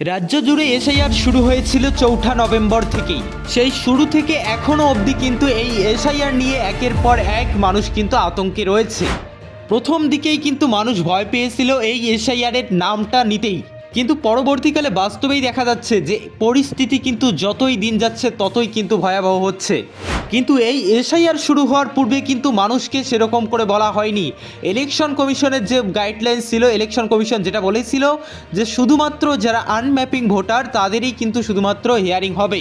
রাজ্য জুড়ে এসআইআর শুরু হয়েছিল চৌঠা নভেম্বর থেকেই। সেই শুরু থেকে এখনও অবধি কিন্তু এই এসআইআর নিয়ে একের পর এক মানুষ কিন্তু আতঙ্কে রয়েছে। প্রথম দিকেই কিন্তু মানুষ ভয় পেয়েছিল এই এসআইআরের নামটা নিতেই। কিন্তু পরবর্তীকালে বাস্তবেই দেখা যাচ্ছে যে পরিস্থিতি কিন্তু যতই দিন যাচ্ছে, ততই কিন্তু ভয়াবহ হচ্ছে। কিন্তু এই এসআইআর শুরু হওয়ার পূর্বে কিন্তু মানুষকে সেরকম করে বলা হয়নি। ইলেকশন কমিশনের যে গাইডলাইন ছিল ইলেকশন কমিশন যেটা বলেছিল যে শুধুমাত্র যারা আনম্যাপিং ভোটার, তাদেরই কিন্তু শুধুমাত্র হিয়ারিং হবে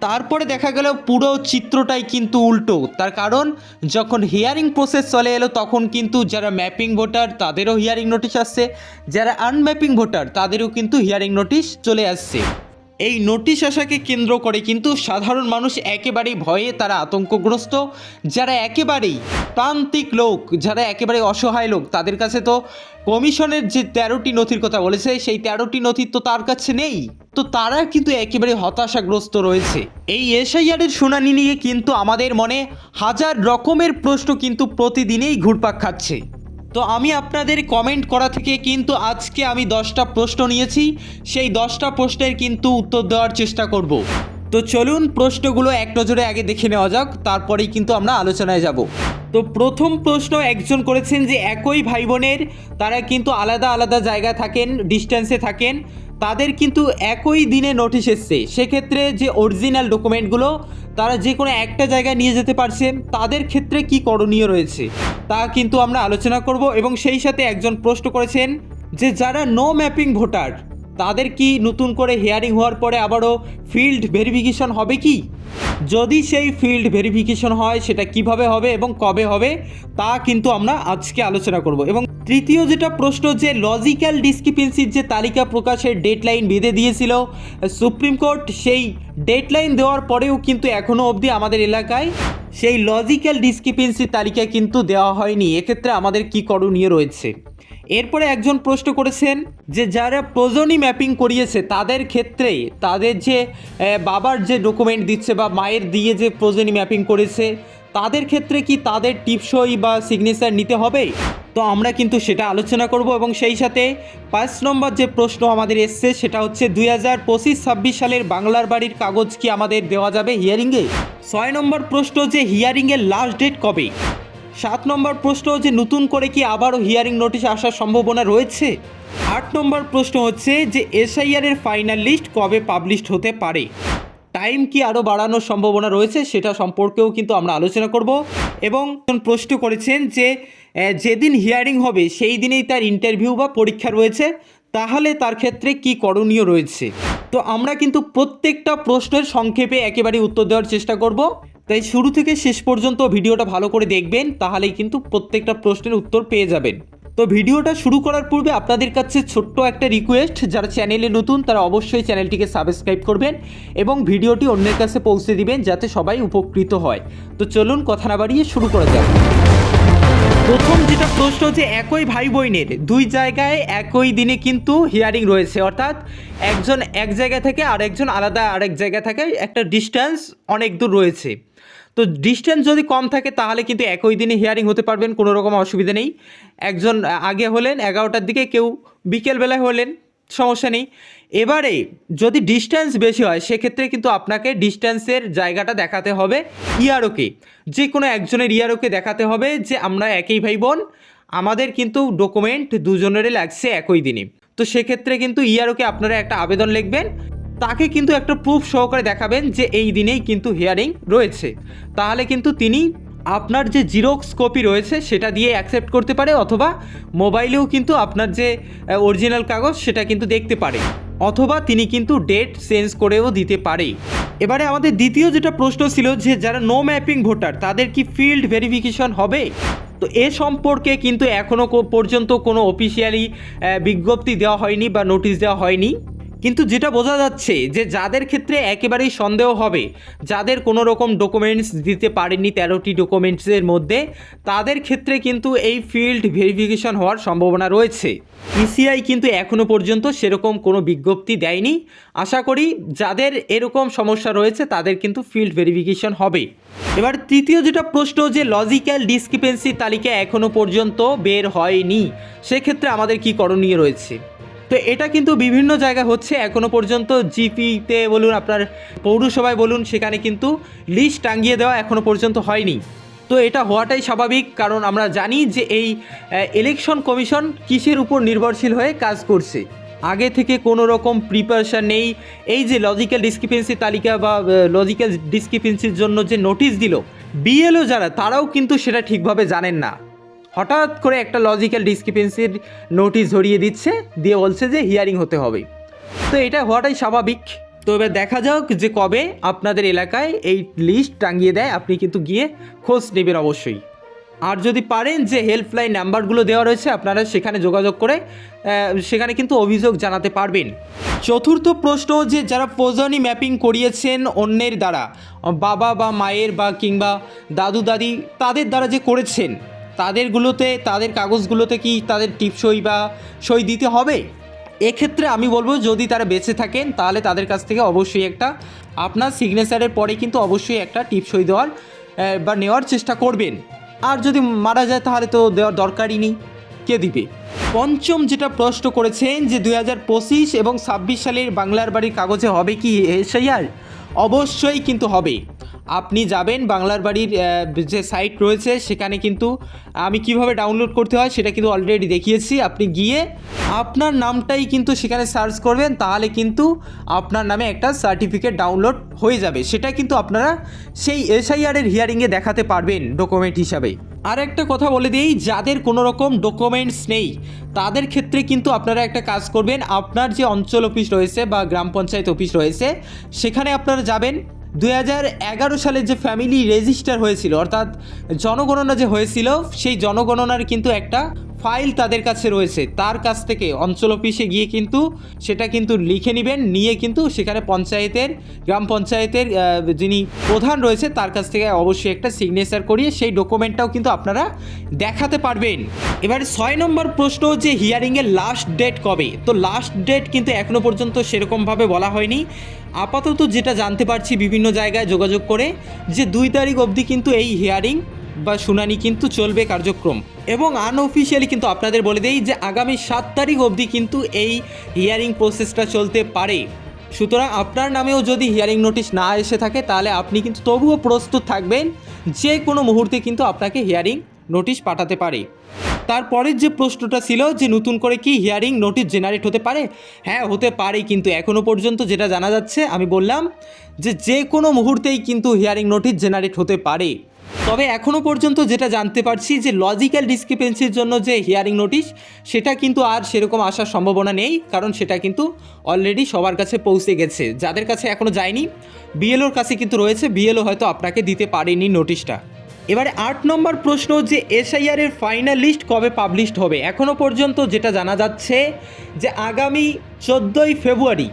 তারপরে দেখা গেল পুরো চিত্রটাই কিন্তু উল্টো। তার কারণ, যখন হিয়ারিং প্রসেস চলে এলো, তখন কিন্তু যারা ম্যাপিং ভোটার তাদেরও হিয়ারিং নোটিশ আসছে। যারা আনম্যাপিং ভোটার তাদেরও কিন্তু হিয়ারিং নোটিশ চলে আসছে। এই নোটিশ আসাকে কেন্দ্র করে কিন্তু সাধারণ মানুষ একেবারেই ভয়ে তারা আতঙ্কগ্রস্ত। যারা একেবারেই প্রান্তিক লোক, যারা একেবারে অসহায় লোক, তাদের কাছে তো কমিশনের যে তেরোটি নথির কথা বলেছে, সেই তেরোটি নথি তো তার কাছে নেই। তো তারা কিন্তু একেবারে হতাশাগ্রস্ত রয়েছে। এই এসআইআরের শুনানি নিয়ে কিন্তু আমাদের মনে হাজার রকমের প্রশ্ন কিন্তু প্রতিদিনেই ঘুরপাক খাচ্ছে। তো আমি আপনাদের কমেন্ট করা থেকে কিন্তু আজকে আমি দশটা প্রশ্ন নিয়েছি। সেই দশটা প্রশ্নের কিন্তু উত্তর দেওয়ার চেষ্টা করব। তো চলুন প্রশ্নগুলো এক নজরে আগে দেখে নেওয়া যাক, তারপরেই কিন্তু আমরা আলোচনায় যাব। তো প্রথম প্রশ্ন একজন করেছেন যে, একই ভাই বোনের তারা কিন্তু আলাদা আলাদা জায়গায় থাকেন ডিস্টেন্সে থাকেন। তাদের কিন্তু একই দিনে নোটিশ এসছে। সেক্ষেত্রে যে অরিজিনাল ডকুমেন্টগুলো তারা যে কোনো একটা জায়গায় নিয়ে যেতে পারছে, তাদের ক্ষেত্রে কি করণীয় রয়েছে, তা কিন্তু আমরা আলোচনা করব এবং সেই সাথে একজন প্রশ্ন করেছেন যে যারা নো ম্যাপিং ভোটার তাদের কি নতুন করে হিয়ারিং হওয়ার পরে আবারও ফিল্ড ভেরিফিকেশন হবে কি? যদি সেই ফিল্ড ভেরিফিকেশন হয়, সেটা কীভাবে হবে এবং কবে হবে, তা কিন্তু আমরা আজকে আলোচনা করব। এবং তৃতীয় যেটা প্রশ্ন যে লজিক্যাল ডিসক্রিপেন্সির যে তালিকা প্রকাশের ডেডলাইন বেঁধে দিয়েছিল সুপ্রিম কোর্ট সেই ডেডলাইন দেওয়ার পরেও কিন্তু এখনও অবধি আমাদের এলাকায় সেই লজিক্যাল ডিসক্রিপেন্সির তালিকা কিন্তু দেওয়া হয়নি। এক্ষেত্রে আমাদের কী করণীয় রয়েছে? এরপরে একজন প্রশ্ন করেছেন যে, যারা প্রজনী ম্যাপিং করিয়েছে, তাদের ক্ষেত্রে তাদের যে বাবার যে ডকুমেন্ট দিচ্ছে বা মায়ের দিয়ে যে প্রজনী ম্যাপিং করেছে তাদের ক্ষেত্রে কি তাদের টিপসই বা সিগনেচার নিতে হবে? তো আমরা কিন্তু সেটা আলোচনা করব এবং সেই সাথে পাঁচ নম্বর যে প্রশ্ন আমাদের এসছে সেটা হচ্ছে দুই হাজার পঁচিশ ছাব্বিশ সালের বাংলার বাড়ির কাগজ কি আমাদের দেওয়া যাবে হিয়ারিংয়ে ছয় নম্বর প্রশ্ন যে হিয়ারিংয়ের লাস্ট ডেট কবে? সাত নম্বর প্রশ্ন যে নতুন করে কি আবারও হিয়ারিং নোটিশ আসার সম্ভাবনা রয়েছে? আট নম্বর প্রশ্ন হচ্ছে যে এসআইআর এর ফাইনাল লিস্ট কবে পাবলিশড হতে পারে? টাইম কি আরও বাড়ানোর সম্ভাবনা রয়েছে সেটা সম্পর্কেও কিন্তু আমরা আলোচনা করব। এবং প্রশ্ন করেছেন যে যেদিন হিয়ারিং হবে সেই দিনেই তার ইন্টারভিউ বা পরীক্ষা রয়েছে, তাহলে তার ক্ষেত্রে কি করণীয় রয়েছে? তো আমরা কিন্তু প্রত্যেকটা প্রশ্নের সংক্ষেপে একেবারে উত্তর দেওয়ার চেষ্টা করব। তাই শুরু থেকে শেষ পর্যন্ত ভিডিওটা ভালো করে দেখবেন, তাহলেই কিন্তু প্রত্যেকটা প্রশ্নের উত্তর পেয়ে যাবেন। তো ভিডিওটা শুরু করার পূর্বে আপনাদের কাছে ছোট্ট একটা রিকোয়েস্ট যারা চ্যানেলে নতুন, তারা অবশ্যই চ্যানেলটিকে সাবস্ক্রাইব করবেন এবং ভিডিওটি অন্যের কাছে পৌঁছে দিবেন যাতে সবাই উপকৃত হয়। তো চলুন কথা না বাড়িয়ে শুরু করা যাক। প্রথম যেটা প্রশ্ন হচ্ছে, একই ভাই বোনের দুই জায়গায় একই দিনে কিন্তু হিয়ারিং রয়েছে। অর্থাৎ একজন এক জায়গা থেকে আরেকজন আলাদা আরেক জায়গা থেকে একটা ডিস্টেন্স অনেক দূর রয়েছে। তো ডিস্টেন্স যদি কম থাকে, তাহলে কিন্তু একই দিনে হিয়ারিং হতে পারবেন, কোনো রকম অসুবিধা নেই। একজন আগে হলেন, এগারোটার দিকে কেউ বিকেলবেলায় হলেন, সমস্যা নেই। এবারে যদি ডিস্টেন্স বেশি হয়, সেক্ষেত্রে কিন্তু আপনাকে ডিস্টেন্সের জায়গাটা দেখাতে হবে ইয়ারোকে। যে কোনো একজনের ইয়ারোকে দেখাতে হবে যে, আমরা একই ভাই বোন, আমাদের কিন্তু ডকুমেন্ট দুজনেরই লাগছে একই দিনে। তো সেক্ষেত্রে কিন্তু ইয়ারোকে আপনারা একটা আবেদন লিখবেন। তাকে কিন্তু একটা প্রুফ সহকারে দেখাবেন যে এই দিনেই কিন্তু হিয়ারিং রয়েছে। তাহলে কিন্তু তিনি আপনার যে জিরক্স কপি রয়েছে, সেটা দিয়ে অ্যাকসেপ্ট করতে পারে অথবা মোবাইলেও কিন্তু আপনার যে অরিজিনাল কাগজ, সেটা কিন্তু দেখতে পারে। অথবা তিনি কিন্তু ডেট চেঞ্জ করেও দিতে পারে এবারে আমাদের দ্বিতীয় যেটা প্রশ্ন ছিল যে, যারা নো ম্যাপিং ভোটার, তাদের কি ফিল্ড ভেরিফিকেশন হবে? তো এ সম্পর্কে কিন্তু এখনও পর্যন্ত কোনো অফিসিয়ালি বিজ্ঞপ্তি দেওয়া হয়নি বা নোটিশ দেওয়া হয়নি। কিন্তু যেটা বোঝা যাচ্ছে যে যাদের ক্ষেত্রে একেবারেই সন্দেহ হবে, যাদের কোনো রকম ডকুমেন্টস দিতে পারেনি তেরোটি ডকুমেন্টসের মধ্যে, তাদের ক্ষেত্রে কিন্তু এই ফিল্ড ভেরিফিকেশন হওয়ার সম্ভাবনা রয়েছে। ইসিআই কিন্তু এখনও পর্যন্ত সেরকম কোনো বিজ্ঞপ্তি দেয়নি। আশা করি যাদের এরকম সমস্যা রয়েছে, তাদের কিন্তু ফিল্ড ভেরিফিকেশন হবে। এবার তৃতীয় যেটা প্রশ্ন যে লজিক্যাল ডিসক্রিপেন্সি তালিকা এখনও পর্যন্ত বের হয়নি, সেক্ষেত্রে আমাদের কি করণীয় রয়েছে? তো এটা কিন্তু বিভিন্ন জায়গায় হচ্ছে। এখনও পর্যন্ত জিপিতে বলুন, আপনার পৌরসভায় বলুন, সেখানে কিন্তু লিস্ট টাঙ্গিয়ে দেওয়া এখনও পর্যন্ত হয়নি। তো এটা হওয়াটাই স্বাভাবিক, কারণ আমরা জানি যে এই ইলেকশন কমিশন কিসের উপর নির্ভরশীল হয়ে কাজ করছে। আগে থেকে কোনো রকম প্রিপারেশান নেই। এই যে লজিক্যাল ডিসক্রিপেন্সি তালিকা বা লজিক্যাল ডিসক্রিপেন্সির জন্য যে নোটিশ দিল বিএলও যারা, তারাও কিন্তু সেটা ঠিকভাবে জানেন না। হঠাৎ করে একটা লজিক্যাল ডিসক্রিপেন্সির নোটিশ ধরিয়ে দিচ্ছে, দিয়ে বলছে যে হিয়ারিং হতে হবে। তো এটা হওয়াটাই স্বাভাবিক। তো এবার দেখা যাক যে কবে আপনাদের এলাকায় এই লিস্ট টাঙ্গিয়ে দেয়, আপনি কিন্তু গিয়ে খোঁজ নেবেন অবশ্যই। আর যদি পারেন যে হেল্পলাইন নাম্বারগুলো দেওয়া রয়েছে, আপনারা সেখানে যোগাযোগ করে সেখানে কিন্তু অভিযোগ জানাতে পারবেন। চতুর্থ প্রশ্ন যে যারা প্রজনী ম্যাপিং করিয়েছেন অন্যের দ্বারা, বাবা বা মায়ের বা কিংবা দাদু দাদি তাদের দ্বারা যে করেছেন তাদেরগুলোতে, তাদের কাগজগুলোতে কি তাদের টিপসই বা সই দিতে হবে? এক্ষেত্রে আমি বলব, যদি তারা বেঁচে থাকেন, তাহলে তাদের কাছ থেকে অবশ্যই একটা আপনার সিগনেচারের পরে কিন্তু অবশ্যই একটা টিপসই দেওয়ার বা নেওয়ার চেষ্টা করবেন। আর যদি মারা যায়, তাহলে তো দেওয়ার দরকারই নেই। কে দিবে? পঞ্চম যেটা প্রশ্ন করেছেন যে, দুই হাজার পঁচিশ এবং ছাব্বিশ সালের বাংলার বাড়ির কাগজে হবে কি এসআইআর অবশ্যই কিন্তু হবে। আপনি যাবেন, বাংলার বাড়ির যে সাইট রয়েছে, সেখানে কিন্তু আমি কীভাবে ডাউনলোড করতে হয় সেটা কিন্তু অলরেডি দেখিয়েছি। আপনি গিয়ে আপনার নামটাই কিন্তু সেখানে সার্চ করবেন, তাহলে কিন্তু আপনার নামে একটা সার্টিফিকেট ডাউনলোড হয়ে যাবে। সেটা কিন্তু আপনারা সেই এসআইআরের হিয়ারিংয়ে দেখাতে পারবেন ডকুমেন্ট হিসাবে। আর একটা কথা বলে দিই, যাদের কোনো রকম ডকুমেন্টস নেই, তাদের ক্ষেত্রে কিন্তু আপনারা একটা কাজ করবেন, আপনার যে অঞ্চল অফিস রয়েছে বা গ্রাম পঞ্চায়েত অফিস রয়েছে, সেখানে আপনারা যাবেন এগারো সালে যে ফ্যামিলি রেজিস্টার হয়েছিল অর্থাৎ জনগণনা যে হয়েছিল সেই জনগণনার কিন্তু একটা ফাইল তাদের কাছে রয়েছে, তার কাছ থেকে অঞ্চল অফিসে গিয়ে কিন্তু সেটা কিন্তু লিখে নেবেন, নিয়ে কিন্তু সেখানে পঞ্চায়েতের, গ্রাম পঞ্চায়েতের যিনি প্রধান রয়েছে, তার কাছ থেকে অবশ্যই একটা সিগনেচার করিয়ে সেই ডকুমেন্টটাও কিন্তু আপনারা দেখাতে পারবেন। এবার ছয় নম্বর প্রশ্ন যে হিয়ারিংয়ের লাস্ট ডেট কবে? তো লাস্ট ডেট কিন্তু এখনও পর্যন্ত সেরকমভাবে বলা হয়নি। আপাতত যেটা জানতে পারছি বিভিন্ন জায়গায় যোগাযোগ করে যে দুই তারিখ অবধি কিন্তু এই হিয়ারিং বা শুনানি কিন্তু চলবে কার্যক্রম। এবং আনঅফিসিয়ালি কিন্তু আপনাদের বলে দেই যে আগামী সাত তারিখ অবধি কিন্তু এই হিয়ারিং প্রসেসটা চলতে পারে। সুতরাং আপনার নামেও যদি হিয়ারিং নোটিশ না এসে থাকে, তাহলে আপনি কিন্তু তবুও প্রস্তুত থাকবেন, যে কোনো মুহূর্তে কিন্তু আপনাকে হিয়ারিং নোটিশ পাঠাতে পারে। তারপরের যে প্রশ্নটা ছিল যে নতুন করে কি হিয়ারিং নোটিশ জেনারেট হতে পারে হ্যাঁ হতে পারে কিন্তু এখনও পর্যন্ত যেটা জানা যাচ্ছে, আমি বললাম যে যে কোনো মুহূর্তেই কিন্তু হিয়ারিং নোটিশ জেনারেট হতে পারে। তবে এখনও পর্যন্ত যেটা জানতে পারছি যে লজিক্যাল ডিসক্রিপেন্সির জন্য যে হিয়ারিং নোটিশ সেটা কিন্তু আর সেরকম আসার সম্ভাবনা নেই, কারণ সেটা কিন্তু অলরেডি সবার কাছে পৌঁছে গেছে। যাদের কাছে এখনও যায়নি বিএলওর কাছে কিন্তু রয়েছে বিএলও হয়তো আপনাকে দিতে পারেনি নোটিশটা এবারে আট নম্বর প্রশ্ন যে এসআইআর এর ফাইনাল লিস্ট কবে পাবলিশড হবে? এখনও পর্যন্ত যেটা জানা যাচ্ছে যে আগামী চোদ্দোই ফেব্রুয়ারি,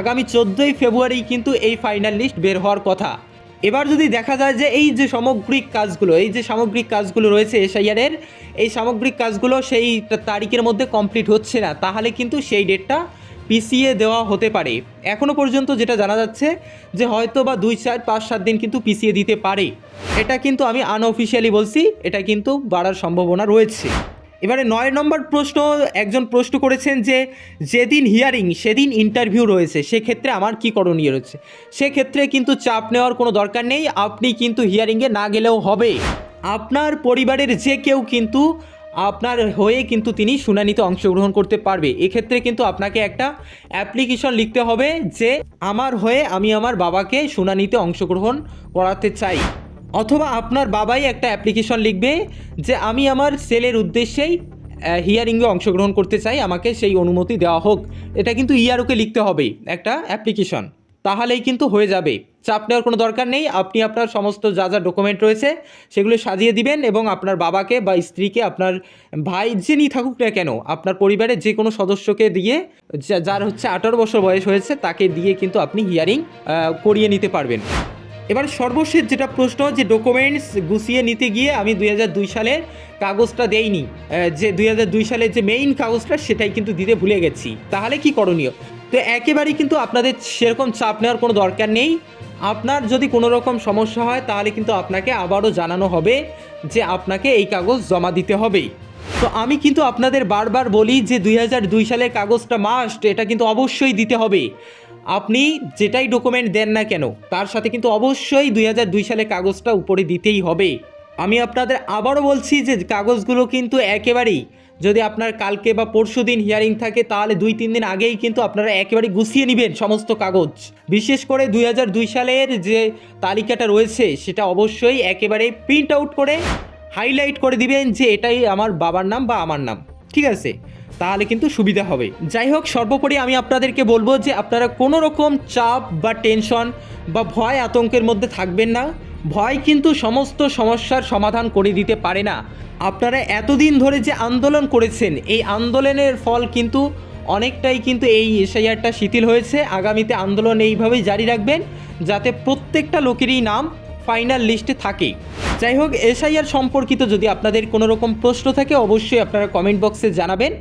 আগামী চোদ্দোই ফেব্রুয়ারি কিন্তু এই ফাইনাল লিস্ট বের হওয়ার কথা। এবার যদি দেখা যায় যে এই যে সামগ্রিক কাজগুলো, এই যে সামগ্রিক কাজগুলো রয়েছে এসআইআর এর এই সামগ্রিক কাজগুলো সেই তারিখের মধ্যে কমপ্লিট হচ্ছে না, তাহলে কিন্তু সেই ডেটটা পিসিএ দেওয়া হতে পারে। এখনও পর্যন্ত যেটা জানা যাচ্ছে যে হয়তো বা দুই চার, পাঁচ, সাত দিন কিন্তু পিসিএ দিতে পারে। এটা কিন্তু আমি আনঅফিসিয়ালি বলছি, এটা কিন্তু বাড়ার সম্ভাবনা রয়েছে। এবারে নয় নম্বর প্রশ্ন, একজন প্রশ্ন করেছেন যে যেদিন হিয়ারিং সেদিন ইন্টারভিউ রয়েছে, সেক্ষেত্রে আমার কি করণীয় রয়েছে? সেক্ষেত্রে কিন্তু চাপ নেওয়ার কোনো দরকার নেই, আপনি কিন্তু হিয়ারিংয়ে না গেলেও হবে। আপনার পরিবারের যে কেউ কিন্তু আপনার হয়ে কিন্তু তিনি শুনানিতে অংশগ্রহণ করতে পারবে। এক্ষেত্রে কিন্তু আপনাকে একটা অ্যাপ্লিকেশন লিখতে হবে যে, আমার হয়ে আমি আমার বাবাকে শুনানিতে অংশগ্রহণ করাতে চাই। অথবা আপনার বাবাই একটা অ্যাপ্লিকেশন লিখবে যে আমি আমার সেলের উদ্দেশ্যেই হিয়ারিংয়ে অংশগ্রহণ করতে চাই, আমাকে সেই অনুমতি দেওয়া হোক। এটা কিন্তু ইয়ারোকে লিখতে হবে একটা অ্যাপ্লিকেশন তাহলেই কিন্তু হয়ে যাবে। চাপ নেওয়ার কোনো দরকার নেই, আপনি আপনার সমস্ত যা যা ডকুমেন্ট রয়েছে, সেগুলো সাজিয়ে দিবেন এবং আপনার বাবাকে বা স্ত্রীকে, আপনার ভাই যিনি থাকুক না কেন, আপনার পরিবারের যে কোনো সদস্যকে দিয়ে যার হচ্ছে আঠারো বছর বয়স হয়েছে, তাকে দিয়ে কিন্তু আপনি হিয়ারিং করিয়ে নিতে পারবেন। এবার সর্বশেষ যেটা প্রশ্ন, যে ডকুমেন্টস গুছিয়ে নিতে গিয়ে আমি দুই হাজার দুই সালের কাগজটা দেইনি যে দুই হাজার দুই সালের যে মেইন কাগজটা সেটাই কিন্তু দিতে ভুলে গেছি। তাহলে কি করণীয়? তো একেবারেই কিন্তু আপনাদের সেরকম চাপ নেওয়ার কোনো দরকার নেই। আপনার যদি কোনো রকম সমস্যা হয়, তাহলে কিন্তু আপনাকে আবারও জানানো হবে যে আপনাকে এই কাগজ জমা দিতে হবে। তো আমি কিন্তু আপনাদের বারবার বলি যে দুই সালের কাগজটা মাস্ট এটা কিন্তু অবশ্যই দিতে হবে। আপনি যেটাই ডকুমেন্ট দেন না কেন, তার সাথে কিন্তু অবশ্যই দুই হাজার দুই সালের কাগজটা উপরে দিতেই হবে। আমি আপনাদের আবারও বলছি যে কাগজগুলো কিন্তু একেবারেই যদি আপনার কালকে বা পরশু দিন হিয়ারিং থাকে, তাহলে দুই তিন দিন আগেই কিন্তু আপনারা একেবারে গুছিয়ে নেবেন সমস্ত কাগজ। বিশেষ করে দুই দুই সালের যে তালিকাটা রয়েছে, সেটা অবশ্যই একেবারে প্রিন্ট আউট করে হাইলাইট করে দিবেন যে এটাই আমার বাবার নাম বা আমার নাম। ঠিক আছে? তাহলে কিন্তু সুবিধা হবে। যাই হোক, সর্বোপরি আমি আপনাদেরকে বলব যে আপনারা কোনো রকম চাপ বা টেনশন বা ভয় আতঙ্কের মধ্যে থাকবেন না। ভয় কিন্তু সমস্ত সমস্যার সমাধান করে দিতে পারে না। আপনারা এতদিন ধরে যে আন্দোলন করেছেন, এই আন্দোলনের ফল কিন্তু অনেকটাই কিন্তু এই এসআইআরটা শিথিল হয়েছে। আগামীতে আন্দোলন এইভাবেই জারি রাখবেন, যাতে প্রত্যেকটা লোকেরই নাম ফাইনাল লিস্টে থাকে। যাই হোক, এসআইআর সম্পর্কিত যদি আপনাদের কোনো রকম প্রশ্ন থাকে, অবশ্যই আপনারা কমেন্ট বক্সে জানাবেন।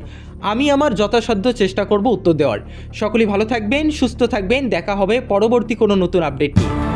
আমি আমার যথাসাধ্য চেষ্টা করব উত্তর দেওয়ার। সকলেই ভালো থাকবেন, সুস্থ থাকবেন, দেখা হবে পরবর্তী কোনো নতুন আপডেট নিয়ে।